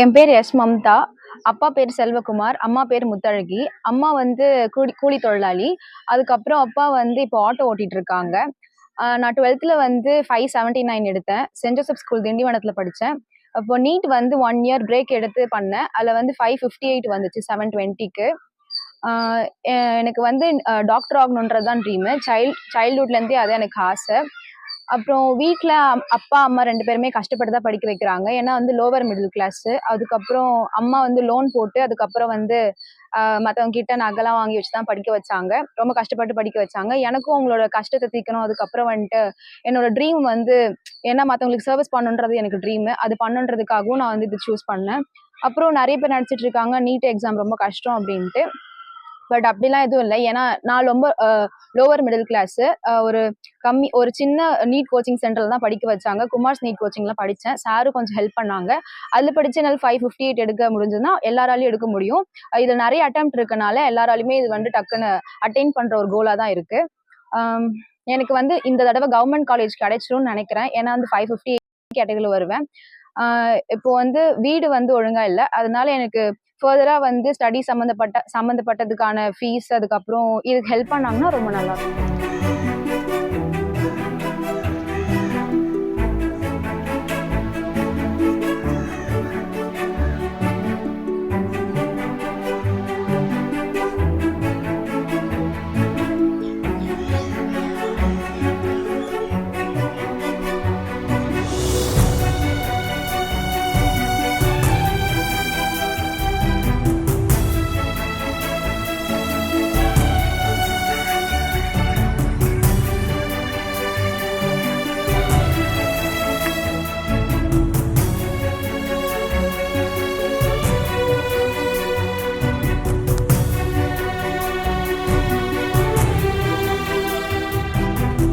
என் பேர் எஸ் மம்தா. அப்பா பேர் செல்வகுமார். அம்மா பேர் முத்தழகி. அம்மா வந்து கூலி கூலி தொழிலாளி. அதுக்கப்புறம் அப்பா வந்து இப்போ ஆட்டோ ஓட்டிட்டு இருக்காங்க நான் டுவெல்த்தில் வந்து ஃபைவ் செவன்ட்டி நைன் எடுத்தேன். சென்ட் ஜோசப் ஸ்கூல் திண்டிவனத்தில் படித்தேன் அப்போ நீட் வந்து ஒன் இயர் பிரேக் எடுத்து பண்ணேன். அதில் வந்து ஃபைவ் ஃபிஃப்டி எயிட் வந்துச்சு செவன் டுவெண்ட்டிக்கு எனக்கு வந்து டாக்டர் ஆகணுன்றது தான் ட்ரீமு சைல்ட் சைல்ட்ஹுட்லேருந்தே அது எனக்கு ஆசை. அப்புறம் வீட்டில் அப்பா அம்மா ரெண்டு பேருமே கஷ்டப்பட்டு தான் படிக்க வைக்கிறாங்க. ஏன்னா வந்து லோவர் மிடில் கிளாஸு அதுக்கப்புறம் அம்மா வந்து லோன் போட்டு அதுக்கப்புறம் வந்து மற்றவங்க கிட்ட நகைலாம் வாங்கி வச்சு தான் படிக்க வச்சாங்க. ரொம்ப கஷ்டப்பட்டு படிக்க வச்சாங்க. எனக்கும் அவங்களோட கஷ்டத்தை தீக்கணும் அதுக்கப்புறம் வந்துட்டு என்னோட ட்ரீம் வந்து ஏன்னா மற்றவங்களுக்கு சர்வீஸ் பண்ணுன்றது எனக்கு ட்ரீமு அது பண்ணுன்றதுக்காகவும் நான் வந்து இது சூஸ் பண்ணேன். அப்புறம் நிறைய பேர் நினச்சிட்டு இருக்காங்க நீட் எக்ஸாம் ரொம்ப கஷ்டம் அப்படின்ட்டு. பட் அப்படிலாம் எதுவும் இல்லை. ஏன்னா நான் ரொம்ப லோவர் மிடில் கிளாஸு ஒரு கம்மி ஒரு சின்ன நீட் கோச்சிங் சென்டரில் தான் படிக்க வச்சாங்க. குமார்ஸ் நீட் கோச்சிங்லாம் படித்தேன். சாரும் கொஞ்சம் ஹெல்ப் பண்ணாங்க. அதில் படித்து என்னால் ஃபைவ் ஃபிஃப்டி எயிட் எடுக்க முடிஞ்சதுன்னா எல்லாராலையும் எடுக்க முடியும். இதில் நிறைய அட்டம் இருக்கனால எல்லாராலையுமே இது வந்து டக்குன்னு அட்டைன் பண்ணுற ஒரு கோலாக தான் இருக்குது எனக்கு வந்து இந்த தடவை கவர்மெண்ட் காலேஜ் கிடைச்சிரும்னு நினைக்கிறேன். ஏன்னா வந்து ஃபைவ் ஃபிஃப்டி கேட்டகரியில் வருவேன். இப்போ வந்து வீடு வந்து ஒழுங்கா இல்லை. அதனால எனக்கு ஃபர்தராக வந்து ஸ்டடி சம்மந்தப்பட்ட சம்மந்தப்பட்டதுக்கான ஃபீஸ் அதுக்கப்புறம் இதுக்கு ஹெல்ப் பண்ணாங்கன்னா ரொம்ப நல்லா இருக்கும்.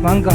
王哥